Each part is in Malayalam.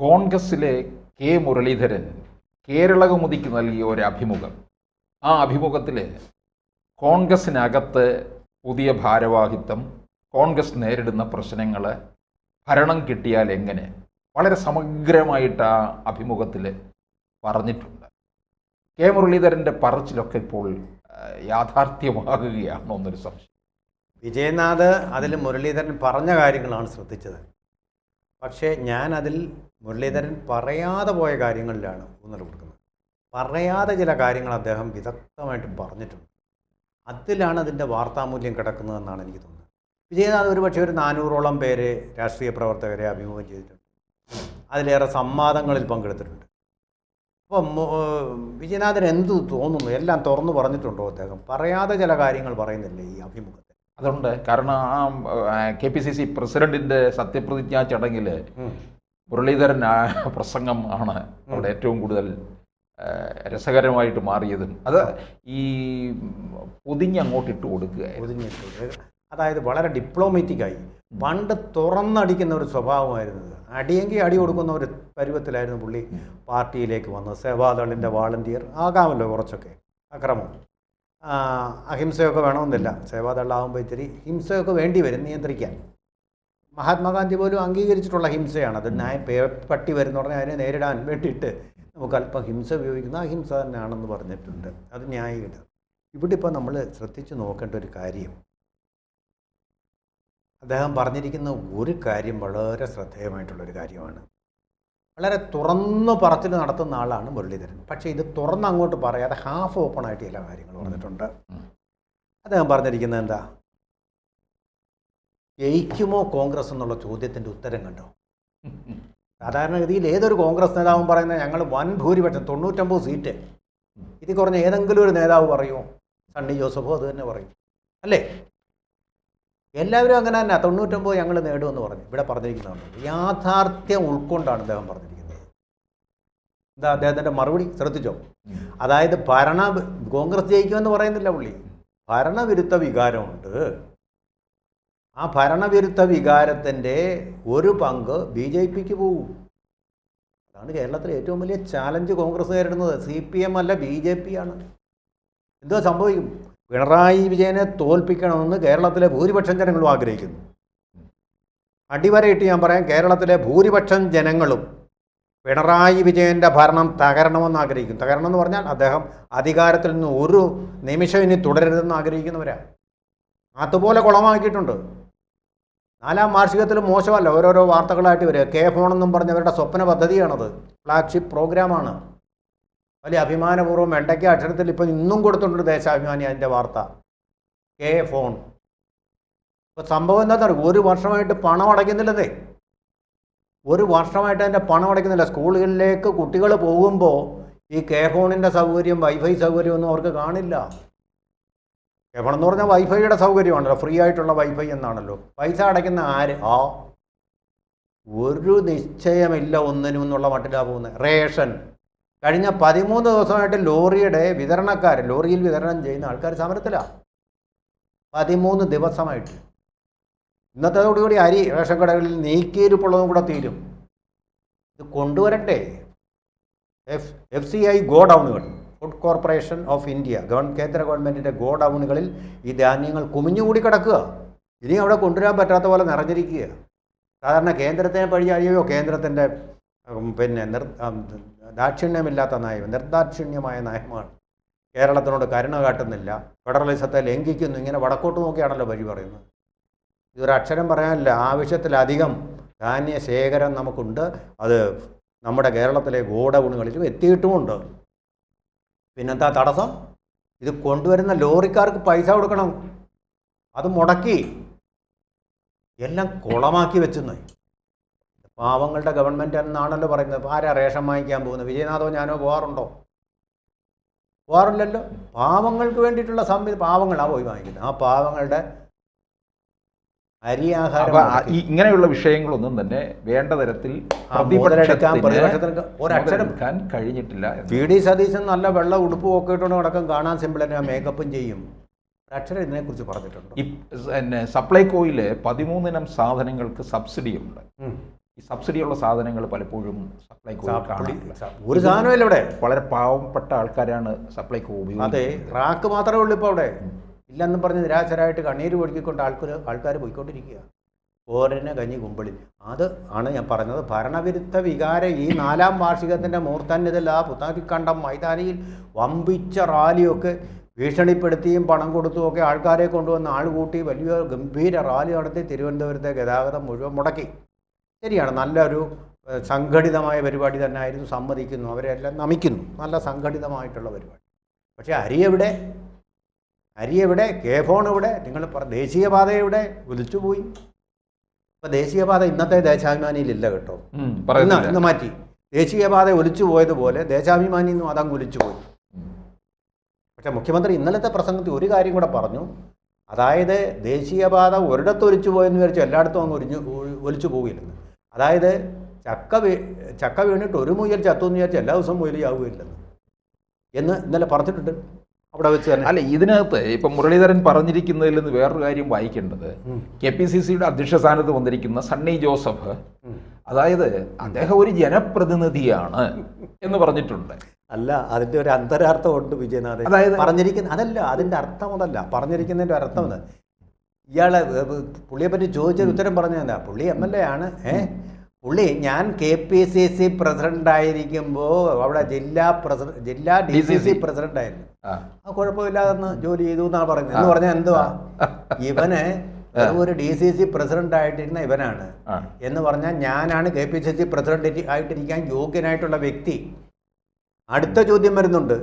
കോൺഗ്രസിലെ കെ മുരളീധരൻ കേരളകൗമുദിക്ക് നൽകിയ ഒരു അഭിമുഖം. ആ അഭിമുഖത്തിൽ കോൺഗ്രസിനകത്ത് പുതിയ ഭാരവാഹിത്വം കോൺഗ്രസ് നേരിടുന്ന പ്രശ്നങ്ങൾ ഭരണം കിട്ടിയാൽ എങ്ങനെ? വളരെ സമഗ്രമായിട്ട് ആ അഭിമുഖത്തിൽ പറഞ്ഞിട്ടുണ്ട്. കെ മുരളീധരന്റെ പറച്ചിലൊക്കെ ഇപ്പോൾ യാഥാർത്ഥ്യമാകുകയാണോ എന്നൊരു സംശയം. വിജയനാഥ് അതിൽ മുരളീധരൻ പറഞ്ഞ കാര്യങ്ങളാണ് ശ്രദ്ധിച്ചത്. പക്ഷേ ഞാൻ അതിൽ മുരളീധരൻ പറയാതെ പോയ കാര്യങ്ങളിലാണ് ഊന്നൽ കൊടുക്കുന്നത്. പറയാതെ ചില കാര്യങ്ങൾ അദ്ദേഹം വിദഗ്ധമായിട്ട് പറഞ്ഞിട്ടുണ്ട്. അതിലാണ് അതിന്റെ വാർത്താമൂല്യം കിടക്കുന്നതെന്നാണ് എനിക്ക് തോന്നുന്നത്. വിജയനാഥ് ഒരുപക്ഷെ ഒരു നാനൂറോളം പേര് രാഷ്ട്രീയ പ്രവർത്തകരെ അഭിമുഖം ചെയ്തിട്ടുണ്ട്. അതിലേറെ സംവാദങ്ങളിൽ പങ്കെടുത്തിട്ടുണ്ട്. അപ്പം വിജയനാഥൻ എന്ത് തോന്നുന്നു? എല്ലാം തുറന്നു പറഞ്ഞിട്ടുണ്ടോ അദ്ദേഹം? പറയാതെ ചില കാര്യങ്ങൾ പറയുന്നില്ലേ ഈ അഭിമുഖത്തിൽ? അതുകൊണ്ട് കാരണം ആ കെ പി സി സി പ്രസിഡന്റിന്റെ സത്യപ്രതിജ്ഞാ ചടങ്ങിൽ. മുരളീധരൻ പ്രസംഗം ആണ് അവിടെ ഏറ്റവും കൂടുതൽ രസകരമായിട്ട് മാറിയതും. അത് ഈ പൊതിഞ്ഞ് അങ്ങോട്ട് ഇട്ട് കൊടുക്കുക. അതായത് വളരെ ഡിപ്ലോമാറ്റിക്കായി പണ്ട് തുറന്നടിക്കുന്ന ഒരു സ്വഭാവമായിരുന്നു. അടിയെങ്കിൽ അടി കൊടുക്കുന്ന ഒരു പരുവത്തിലായിരുന്നു പുള്ളി പാർട്ടിയിലേക്ക് വന്നത്. സേവാദളിന്റെ വാളണ്ടിയർ ആകാമല്ലോ കുറച്ചൊക്കെ. അക്രമം. അഹിംസയൊക്കെ വേണമെന്നില്ല. സേവാദളാവുമ്പോൾ ഇത്തിരി ഹിംസയൊക്കെ വേണ്ടി വരും നിയന്ത്രിക്കാൻ. മഹാത്മാഗാന്ധി പോലും അംഗീകരിച്ചിട്ടുള്ള ഹിംസയാണ്. അത് ന്യായ പേപ്പട്ടി വരുന്ന പറഞ്ഞാൽ അതിനെ നേരിടാൻ വേണ്ടിയിട്ട് നമുക്ക് അല്പം ഹിംസ ഉപയോഗിക്കുന്ന അഹിംസ തന്നെയാണെന്ന് പറഞ്ഞിട്ടുണ്ട്. അത് ന്യായീകരണം ഇവിടെ ഇപ്പോൾ നമ്മൾ ശ്രദ്ധിച്ചു നോക്കേണ്ട ഒരു കാര്യം. അദ്ദേഹം പറഞ്ഞിരിക്കുന്ന ഒരു കാര്യം വളരെ ശ്രദ്ധേയമായിട്ടുള്ളൊരു കാര്യമാണ്. വളരെ തുറന്നു പറച്ചിൽ നടത്തുന്ന ആളാണ് മുരളീധരൻ. പക്ഷേ ഇത് തുറന്ന് അങ്ങോട്ട് പറയാതെ ഹാഫ് ഓപ്പൺ ആയിട്ട് ചില കാര്യങ്ങൾ പറഞ്ഞിട്ടുണ്ട്. അദ്ദേഹം പറഞ്ഞിരിക്കുന്നത് എന്താ? ജയിക്കുമോ കോൺഗ്രസ് എന്നുള്ള ചോദ്യത്തിന്റെ ഉത്തരം കണ്ടോ? സാധാരണഗതിയിൽ ഏതൊരു കോൺഗ്രസ് നേതാവും പറയുന്നത് ഞങ്ങൾ വൻ ഭൂരിപക്ഷം തൊണ്ണൂറ്റമ്പത് സീറ്റ്. ഇതിൽ കുറഞ്ഞ ഏതെങ്കിലും ഒരു നേതാവ് പറയുമോ സണ്ണി ജോസഫോ അത് തന്നെ പറയും. അല്ലേ? എല്ലാവരും അങ്ങനെ തന്നെ. തൊണ്ണൂറ്റൊമ്പത് ഞങ്ങൾ നേടുമെന്ന് പറഞ്ഞു. ഇവിടെ പറഞ്ഞിരിക്കുന്നതാണ്. യാഥാർത്ഥ്യം ഉൾക്കൊണ്ടാണ് അദ്ദേഹം പറഞ്ഞിരിക്കുന്നത്. എന്താ അദ്ദേഹത്തിന്റെ മറുപടി. ശ്രദ്ധിച്ചോ? അതായത് ഭരണ കോൺഗ്രസ് ജയിക്കുമെന്ന് പറയുന്നില്ല പുള്ളി. ഭരണവിരുദ്ധ വികാരമുണ്ട്. ആ ഭരണവിരുദ്ധ വികാരത്തിന്റെ ഒരു പങ്ക് ബി ജെ പിക്ക് പോകും അതാണ് കേരളത്തിലെ ഏറ്റവും വലിയ ചാലഞ്ച് കോൺഗ്രസ് നേരിടുന്നത്. സി പി എം അല്ല ബി ജെ പി ആണ്. എന്തോ സംഭവിക്കും. പിണറായി വിജയനെ തോൽപ്പിക്കണമെന്ന് കേരളത്തിലെ ഭൂരിപക്ഷം ജനങ്ങളും ആഗ്രഹിക്കുന്നു. അടിവരയിട്ട് ഞാൻ പറയാം കേരളത്തിലെ ഭൂരിപക്ഷം ജനങ്ങളും പിണറായി വിജയന്റെ ഭരണം തകരണമെന്ന് ആഗ്രഹിക്കുന്നു. തകരണം എന്ന് പറഞ്ഞാൽ അദ്ദേഹം അധികാരത്തിൽ നിന്ന് ഒരു നിമിഷം ഇനി തുടരരുതെന്ന് ആഗ്രഹിക്കുന്നവരാ അതുപോലെ കുളമാക്കിയിട്ടുണ്ട്. നാലാം വാർഷികത്തിൽ മോശമല്ല ഓരോരോ വാർത്തകളായിട്ട് വരിക. കെ ഫോണെന്നും പറഞ്ഞവരുടെ സ്വപ്ന പദ്ധതിയാണത്. ഫ്ലാഗ്ഷിപ്പ് പ്രോഗ്രാമാണ്. വലിയ അഭിമാനപൂർവം വെണ്ടയ്ക്ക അക്ഷരത്തിൽ ഇപ്പം ഇന്നും കൊടുത്തിട്ടുണ്ട് ദേശാഭിമാനി അതിന്റെ വാർത്ത. K FON. ഇപ്പോൾ സംഭവം എന്താ പറയുക ഒരു വർഷമായിട്ട് പണം അടയ്ക്കുന്നില്ലതേ. ഒരു വർഷമായിട്ട് അതിന്റെ പണം അടയ്ക്കുന്നില്ല. സ്കൂളുകളിലേക്ക് കുട്ടികൾ പോകുമ്പോൾ ഈ കെ ഫോണിന്റെ സൗകര്യം വൈഫൈ സൗകര്യം ഒന്നും അവർക്ക് കാണില്ല. കെ ഫോൺ എന്ന് പറഞ്ഞാൽ വൈഫൈയുടെ സൗകര്യമാണല്ലോ. ഫ്രീ ആയിട്ടുള്ള വൈഫൈ എന്നാണല്ലോ. പൈസ അടയ്ക്കുന്ന ആര്? ആ. ഒരു നിശ്ചയമില്ല ഒന്നിനും എന്നുള്ള മട്ടിലാണ് പോകുന്നത്. റേഷൻ. കഴിഞ്ഞ പതിമൂന്ന് ദിവസമായിട്ട് ലോറിയുടെ വിതരണക്കാർ ലോറിയിൽ വിതരണം ചെയ്യുന്ന ആൾക്കാർ സമരത്തിലാണ് പതിമൂന്ന് ദിവസമായിട്ട്. ഇന്നത്തോടുകൂടി അരി റേഷൻ കടകളിൽ നീക്കിയിരിപ്പുള്ളതും കൂടെ തീരും. ഇത് കൊണ്ടുവരട്ടെ. F F C I ഗോഡൗണുകൾ food corporation of India govern കേന്ദ്ര ഗവൺമെന്റിന്റെ ഗോഡൗണുകളിൽ ഈ ധാന്യങ്ങൾ കുമിഞ്ഞുകൂടി കിടക്കുക. ഇനി അവിടെ കൊണ്ടുവരാൻ പറ്റാത്ത പോലെ നിറഞ്ഞിരിക്കുക. സാധാരണ കേന്ദ്രത്തിനെ പഴിയായോ കേന്ദ്രത്തിന്റെ പിന്നെ നിർ ദാക്ഷിണ്യമില്ലാത്ത നയം നിർദാക്ഷിണ്യമായ നയമാണ് കേരളത്തിനോട് കരുണ കാട്ടുന്നില്ല. ഫെഡറലിസത്തെ ലംഘിക്കുന്നു. ഇങ്ങനെ വടക്കോട്ട് നോക്കിയാണല്ലോ വഴി പറയുന്നത്. ഇതൊരു അക്ഷരം പറയാനില്ല. ആവശ്യത്തിലധികം ധാന്യ ശേഖരം നമുക്കുണ്ട്. അത് നമ്മുടെ കേരളത്തിലെ ഗോഡൗണുകളിലും എത്തിയിട്ടുമുണ്ട്. പിന്നെന്താ തടസ്സം? ഇത് കൊണ്ടുവരുന്ന ലോറിക്കാർക്ക് പൈസ കൊടുക്കണം. അത് മുടക്കി. എല്ലാം കുളമാക്കി വെച്ചെന്ന്. പാവങ്ങളുടെ ഗവൺമെന്റ് എന്നാണല്ലോ പറയുന്നത്. ആരാ റേഷൻ വാങ്ങിക്കാൻ പോകുന്നത്? വിജയനാഥോ ഞാനോ പോകാറുണ്ടോ പോകാറില്ലല്ലോ പാവങ്ങൾക്ക് വേണ്ടിയിട്ടുള്ള സംവിധ പാവങ്ങളാണ് പോയി വാങ്ങിക്കുന്നത്. ആ പാവങ്ങളുടെ മുടക്കി. ഇങ്ങനെയുള്ള വിഷയങ്ങളൊന്നും തന്നെ വേണ്ട തരത്തിൽ കഴിഞ്ഞിട്ടില്ല. പി. ഡി. സതീശൻ നല്ല വെള്ള ഉടുപ്പും ഒക്കെ ഇട്ടുകൊണ്ട് അടക്കം കാണാൻ സിമ്പിൾ തന്നെ. മേക്കപ്പും ചെയ്യും. അക്ഷരം ഇതിനെക്കുറിച്ച് പറഞ്ഞിട്ടുണ്ട്? സപ്ലൈകോയിലെ പിന്നെ സപ്ലൈകോയിൽ പതിമൂന്നിനം സാധനങ്ങൾക്ക് സബ്സിഡി ഉണ്ട് ഉം. ഈ സബ്സിഡിയുള്ള സാധനങ്ങൾ പലപ്പോഴും സപ്ലൈക്കോ ഒരു സാധനമില്ല ഇവിടെ. വളരെ പാവപ്പെട്ട ആൾക്കാരാണ് സപ്ലൈകോ അതെ ഉപയോഗിക്കുന്നത് റാക്ക് മാത്രമേ ഉള്ളൂ ഇപ്പോൾ അവിടെ. ഇല്ലെന്നും പറഞ്ഞ് നിരാശരായിട്ട് കണ്ണീര് ഒഴുക്കിക്കൊണ്ട് ആൾക്കാർ ആൾക്കാർ പോയിക്കൊണ്ടിരിക്കുക ഓരനെ കഞ്ഞി കുമ്പിളിൽ അത് ആണ് ഞാൻ പറഞ്ഞത്. ഭരണവിരുദ്ധ വികാരം ഈ നാലാം വാർഷികത്തിന്റെ മൂർത്തന്യതല്ല ആ കണ്ട മൈതാനിയിൽ വമ്പിച്ച റാലിയൊക്കെ ഭീഷണിപ്പെടുത്തിയും പണം കൊടുത്തും ഒക്കെ ആൾക്കാരെ കൊണ്ടുവന്ന് ആൾ കൂട്ടി വലിയ ഗംഭീര റാലി നടത്തി തിരുവനന്തപുരത്തെ ഗതാഗതം മുഴുവൻ മുടക്കി. ശരിയാണ്. നല്ലൊരു സംഘടിതമായ പരിപാടി തന്നെ ആയിരുന്നു സമ്മതിക്കുന്നു. അവരെല്ലാം നമിക്കുന്നു. നല്ല സംഘടിതമായിട്ടുള്ള പരിപാടി. പക്ഷേ അരി എവിടെ? അരി എവിടെ? കെ ഫോൺ എവിടെ? നിങ്ങൾ ദേശീയപാത എവിടെ? വിളിച്ചുപോയി. ഇപ്പം ദേശീയപാത ഇന്നത്തെ ദേശാഭിമാനിയിലില്ല കേട്ടോ. ഇന്ന് ഇന്ന് മാറ്റി. ദേശീയപാത ഒലിച്ചു പോയതുപോലെ ദേശാഭിമാനി നിന്നും അതങ്ങ് ഒലിച്ചു പോയി. പക്ഷേ മുഖ്യമന്ത്രി ഇന്നലത്തെ പ്രസംഗത്തിൽ ഒരു കാര്യം കൂടെ പറഞ്ഞു. അതായത് ദേശീയപാത ഒരിടത്ത് ഒലിച്ചു പോയെന്ന് വിചാരിച്ചു എല്ലായിടത്തും അങ്ങ് ഒരിഞ്ഞു ഒലിച്ചു പോകില്ലെന്ന് അതായത് ചക്ക വീ ചക്ക വീണിട്ട് ഒരു മുയൽ ചത്തു എന്ന് വിചാരിച്ചാൽ എല്ലാ ദിവസവും മുയൽ ചാവുകയില്ലെന്ന് എന്ന് ഇന്നലെ പറഞ്ഞിട്ടുണ്ട്. അവിടെ വെച്ച് തന്നെ. അല്ല ഇതിനകത്ത് ഇപ്പം മുരളീധരൻ പറഞ്ഞിരിക്കുന്നതിൽ നിന്ന് വേറൊരു കാര്യം വായിക്കേണ്ടത്. കെ പി സി സിയുടെ അധ്യക്ഷ സ്ഥാനത്ത് വന്നിരിക്കുന്ന സണ്ണി ജോസഫ് അതായത് അദ്ദേഹം ഒരു ജനപ്രതിനിധിയാണ് എന്ന് പറഞ്ഞിട്ടുണ്ട്. അല്ല അതിന്റെ ഒരു അന്തരാർത്ഥമുണ്ട് വിജയനാഥ് അതായത് പറഞ്ഞിരിക്കുന്ന അതല്ല അതിന്റെ അർത്ഥം അതല്ല. പറഞ്ഞിരിക്കുന്നതിന്റെ ഒരു അർത്ഥം അത്. ഇയാളെ പുള്ളിയെപ്പറ്റി ഏ, പുള്ളിയെ പറ്റി ചോദിച്ചൊരു ഉത്തരം പറഞ്ഞു തന്നെ പുള്ളി എം എൽ എ ആണ്. ഏ? പുള്ളി ഞാൻ K P C C president ആയിരിക്കുമ്പോൾ അവിടെ ജില്ലാ പ്രസിഡന്റ് ജില്ലാ ഡി സി സി പ്രസിഡന്റ് ആയിരുന്നു. ആ, കുഴപ്പമില്ലാതെന്ന് ജോലി ചെയ്തു എന്നാണ് പറഞ്ഞത് എന്ന് പറഞ്ഞാൽ എന്തുവാ? ഇവന് ഒരു ഡി സി സി പ്രസിഡന്റ് ആയിട്ടിരുന്ന ഇവനാണ്. എന്ന് പറഞ്ഞാൽ ഞാനാണ് K P C C president ആയിട്ടിരിക്കാൻ യോഗ്യനായിട്ടുള്ള വ്യക്തി. അടുത്ത ചോദ്യം വരുന്നുണ്ട്.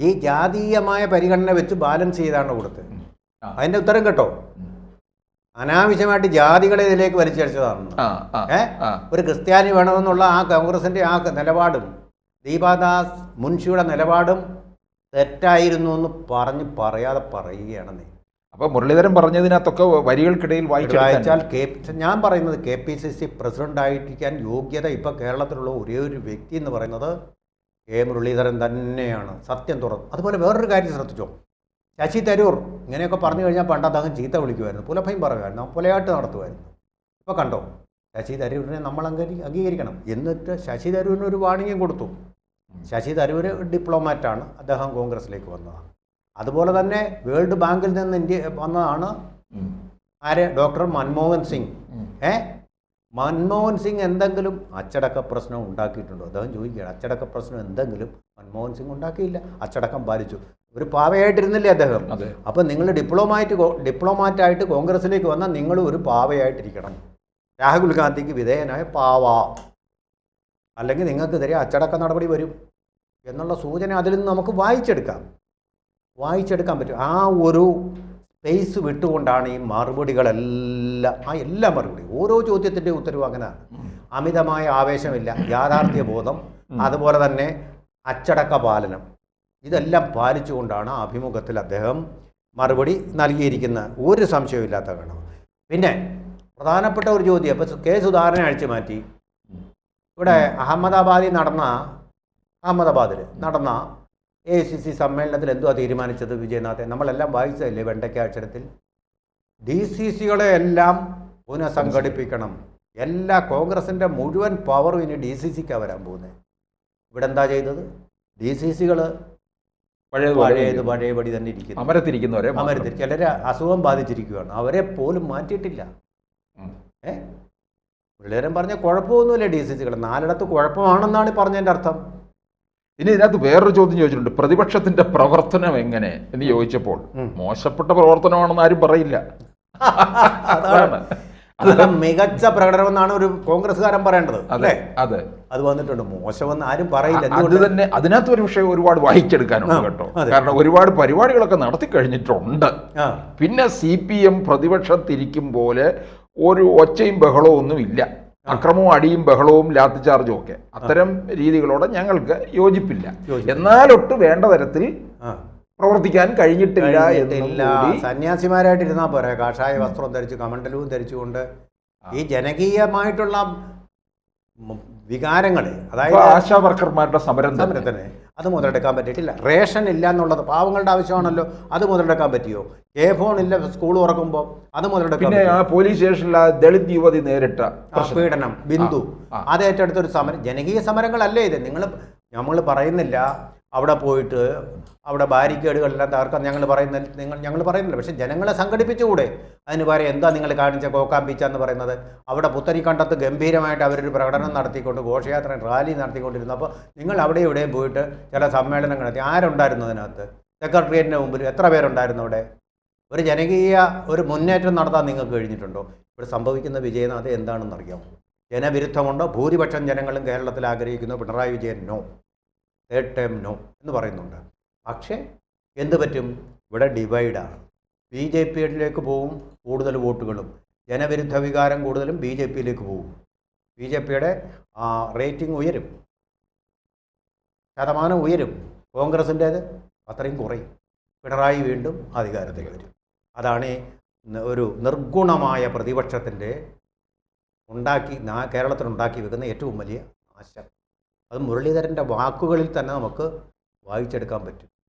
ഈ ജാതീയമായ പരിഗണന വെച്ച് ബാലൻസ് ചെയ്താണ് കൊടുത്തത്. ഉം. അതിന്റെ ഉത്തരം കേട്ടോ. അനാവശ്യമായിട്ട് ജാതികളെ ഇതിലേക്ക് വലിച്ചടിച്ചതാണ് ഏ? ഒരു ക്രിസ്ത്യാനി വേണമെന്നുള്ള ആ കോൺഗ്രസിന്റെ ആ നിലപാടും ദീപാദാസ് മുൻഷിയുടെ നിലപാടും തെറ്റായിരുന്നു എന്ന് പറഞ്ഞ് പറയാതെ പറയുകയാണ് നീ. അപ്പൊ മുരളീധരൻ പറഞ്ഞതിനകത്തൊക്കെ വരികൾക്കിടയിൽ വായിച്ചാൽ കെ ഞാൻ പറയുന്നത് K P C C president ആയിരിക്കാൻ യോഗ്യത ഇപ്പൊ കേരളത്തിലുള്ള ഒരേ ഒരു വ്യക്തി എന്ന് പറയുന്നത് കെ മുരളീധരൻ തന്നെയാണ്. സത്യം തുറന്നു അതുപോലെ വേറൊരു കാര്യം ശ്രദ്ധിച്ചോ? ശശി തരൂർ ഇങ്ങനെയൊക്കെ പറഞ്ഞു കഴിഞ്ഞാൽ പണ്ട് അദ്ദേഹം ചീത്ത വിളിക്കുമായിരുന്നു. പുലഭയും പറയുമായിരുന്നു. പുലയാട്ട് നടത്തുമായിരുന്നു. ഇപ്പോൾ കണ്ടോ? ശശി തരൂരിനെ നമ്മൾ അംഗീ അംഗീകരിക്കണം. എന്നിട്ട് ശശി തരൂരിന് ഒരു വാണിംഗ്യം കൊടുത്തു. ശശി തരൂർ ഡിപ്ലോമാറ്റാണ് അദ്ദേഹം കോൺഗ്രസിലേക്ക് വന്നതാണ്. അതുപോലെ തന്നെ വേൾഡ് ബാങ്കിൽ നിന്ന് ഇന്ത്യ വന്നതാണ് ആര്? ഡോക്ടർ മൻമോഹൻ സിംഗ്. ഏ? മൻമോഹൻ സിംഗ് എന്തെങ്കിലും അച്ചടക്ക പ്രശ്നം ഉണ്ടാക്കിയിട്ടുണ്ടോ? അദ്ദേഹം ചോദിക്കുകയാണ് അച്ചടക്ക പ്രശ്നം എന്തെങ്കിലും മൻമോഹൻ സിംഗ് ഉണ്ടാക്കിയില്ല. അച്ചടക്കം പാലിച്ചു. ഒരു പാവയായിട്ടിരുന്നില്ലേ അദ്ദേഹം? അപ്പൊ നിങ്ങൾ ഡിപ്ലോമാറ്റ് ആയിട്ട് കോൺഗ്രസിലേക്ക് വന്നാൽ നിങ്ങൾ ഒരു പാവയായിട്ടിരിക്കണം. രാഹുൽ ഗാന്ധിക്ക് വിധേയനായ പാവ. അല്ലെങ്കിൽ നിങ്ങൾക്കെതിരെ അച്ചടക്ക നടപടി വരും എന്നുള്ള സൂചന അതിൽ നിന്ന് നമുക്ക് വായിച്ചെടുക്കാം. വായിച്ചെടുക്കാൻ പറ്റും. ആ ഒരു സ്പേസ് വിട്ടുകൊണ്ടാണ് ഈ മറുപടികളെല്ലാം ആ എല്ലാ മറുപടി ഓരോ ചോദ്യത്തിന്റെ ഉത്തരവും അങ്ങനെയാണ്. അമിതമായ ആവേശമില്ല യാഥാർത്ഥ്യ ബോധം അതുപോലെ തന്നെ അച്ചടക്ക പാലനം. ഇതെല്ലാം പാലിച്ചുകൊണ്ടാണ് അഭിമുഖത്തിൽ അദ്ദേഹം മറുപടി നൽകിയിരിക്കുന്ന ഒരു സംശയമില്ലാത്ത കാരണം. പിന്നെ പ്രധാനപ്പെട്ട ഒരു ചോദ്യം. അപ്പോൾ കെ സുധാകരനെ അഴിച്ചു മാറ്റി. ഇവിടെ അഹമ്മദാബാദിൽ നടന്ന അഹമ്മദാബാദിൽ നടന്ന എ സി സി സമ്മേളനത്തിൽ എന്തുവാ തീരുമാനിച്ചത് വിജയനാഥെ നമ്മളെല്ലാം വായിച്ചതല്ലേ വെണ്ടയ്ക്ക അക്ഷരത്തിൽ ഡി സി സികളെ എല്ലാം പുനഃസംഘടിപ്പിക്കണം. എല്ലാ കോൺഗ്രസിന്റെ മുഴുവൻ പവറും ഇനി ഡി സി സിക്കാണ് വരാൻ പോകുന്നത്. ഇവിടെ എന്താ ചെയ്തത്? ഡി സി സികൾ പഴയത് പഴയപടി തന്നെ ഇരിക്കുന്നു. അമരത്തിരിക്കുന്നവരെ അമരത്തിരിക്കും ചിലർ അസുഖം ബാധിച്ചിരിക്കുകയാണ്. അവരെ പോലും മാറ്റിയിട്ടില്ല. ഏ? പിള്ളേരം പറഞ്ഞ കുഴപ്പമൊന്നുമില്ല ഡി സി സികൾ നാലിടത്ത് കുഴപ്പമാണെന്നാണ് പറഞ്ഞതിന്റെ അർത്ഥം. ഇനി ഇതിനകത്ത് വേറൊരു ചോദ്യം ചോദിച്ചിട്ടുണ്ട്. പ്രതിപക്ഷത്തിന്റെ പ്രവർത്തനം എങ്ങനെ? എന്ന് ചോദിച്ചപ്പോൾ മോശപ്പെട്ട പ്രവർത്തനമാണെന്ന് ആരും പറയില്ല. അതാണ്. അത് മികച്ച പ്രകടനമെന്നാണ് ഒരു കോൺഗ്രസ്സുകാരൻ പറയേണ്ടത് അതെ അല്ലേ? അതെ. അത് വന്നിട്ടുണ്ട്. മോശമെന്ന് ആരും പറയില്ല. അത് തന്നെ അതിനകത്ത് ഒരു വിഷയം ഒരുപാട് വായിച്ചെടുക്കാനുണ്ട് കേട്ടോ. കാരണം ഒരുപാട് പരിപാടികളൊക്കെ നടത്തി കഴിഞ്ഞിട്ടുണ്ട്. പിന്നെ സി പി എം പ്രതിപക്ഷത്തിരിക്കും പോലെ ഒരു ഒച്ചയും ബഹളവും ഒന്നും ഇല്ല അക്രമവും അടിയും ബഹളവും ലാത്തി ചാർജും ഒക്കെ. അത്തരം രീതികളോട് ഞങ്ങൾക്ക് യോജിപ്പില്ല. എന്നാലൊട്ട് വേണ്ട തരത്തിൽ പ്രവർത്തിക്കാൻ കഴിഞ്ഞിട്ടില്ല എന്നില്ല സന്യാസിമാരായിട്ട് ഇരുന്നാൽ പോരെ. കാഷായ വസ്ത്രം ധരിച്ച് കമണ്ടലവും ധരിച്ചുകൊണ്ട് ഈ ജനകീയമായിട്ടുള്ള വികാരങ്ങളെ വികാരങ്ങൾ അതായത് ആശാ വർക്കർമാരുടെ സമരം തന്നെ. സമരത്തിന് അത് മുതലെടുക്കാൻ പറ്റിയിട്ടില്ല. റേഷൻ ഇല്ല എന്നുള്ളത് പാവങ്ങളുടെ ആവശ്യമാണല്ലോ. അത് മുതലെടുക്കാൻ പറ്റിയോ? കെ ഫോൺ ഇല്ല സ്കൂൾ തുറക്കുമ്പോൾ അത് മുതലെടുക്കാൻ പിന്നെ ആ പോലീസ് സ്റ്റേഷനിൽ ആ ദളിത് യുവതി നേരിട്ട പീഡനം ബിന്ദു. അത് ഏറ്റെടുത്തൊരു സമരം. ജനകീയ സമരങ്ങളല്ലേ ഇത്? നിങ്ങൾ നമ്മൾ പറയുന്നില്ല. അവിടെ പോയിട്ട് അവിടെ ബാരിക്കേഡുകളെല്ലാം തകർക്കാൻ ഞങ്ങൾ പറയുന്ന നിങ്ങൾ ഞങ്ങൾ പറയുന്നില്ല. പക്ഷേ ജനങ്ങളെ സംഘടിപ്പിച്ചുകൂടെ? അതിന് പകരം എന്താ നിങ്ങൾ കാണിച്ച കോക്കാമ്പീച്ച എന്ന് പറയുന്നത്? അവിടെ പുത്തരിക്കണ്ടത്ത് ഗംഭീരമായിട്ട് അവരൊരു പ്രകടനം നടത്തിക്കൊണ്ട് ഘോഷയാത്ര റാലി നടത്തിക്കൊണ്ടിരുന്നപ്പോൾ നിങ്ങൾ അവിടെ ഇവിടെയും പോയിട്ട് ചില സമ്മേളനങ്ങൾ നടത്തി. ആരുണ്ടായിരുന്നു അതിനകത്ത്? സെക്രട്ടേറിയറ്റിന്റെ മുമ്പിൽ എത്ര പേരുണ്ടായിരുന്നു അവിടെ? ഒരു ജനകീയ ഒരു മുന്നേറ്റം നടത്താൻ നിങ്ങൾക്ക് കഴിഞ്ഞിട്ടുണ്ടോ? ഇവിടെ സംഭവിക്കുന്ന വിജയനാഥ് എന്താണെന്ന് അറിയാമോ? ജനവിരുദ്ധമുണ്ടോ? ഭൂരിപക്ഷം ജനങ്ങളും കേരളത്തിൽ ആഗ്രഹിക്കുന്നു Pinarayi Vijayan no. Third term no എന്ന് പറയുന്നുണ്ട്. പക്ഷേ എന്ത് പറ്റും? ഇവിടെ ഡിവൈഡാണ്. ബി ജെ പിയിലേക്ക് പോവും കൂടുതൽ വോട്ടുകളും. ജനവിരുദ്ധ വികാരം കൂടുതലും ബി ജെ പിയിലേക്ക് പോകും ബി ജെ പിയുടെ റേറ്റിംഗ് ഉയരും. ശതമാനം ഉയരും. കോൺഗ്രസിന്റേത് അത്രയും കുറയും. പിണറായി വീണ്ടും അധികാരത്തിൽ വരും. അതാണ് ഒരു നിർഗുണമായ പ്രതിപക്ഷത്തിന്റെ ഉണ്ടാക്കി കേരളത്തിൽ ഉണ്ടാക്കി വെക്കുന്ന ഏറ്റവും വലിയ ആശയം. അത് മുരളീധരന്റെ വാക്കുകളിൽ തന്നെ നമുക്ക് വായിച്ചെടുക്കാൻ പറ്റും.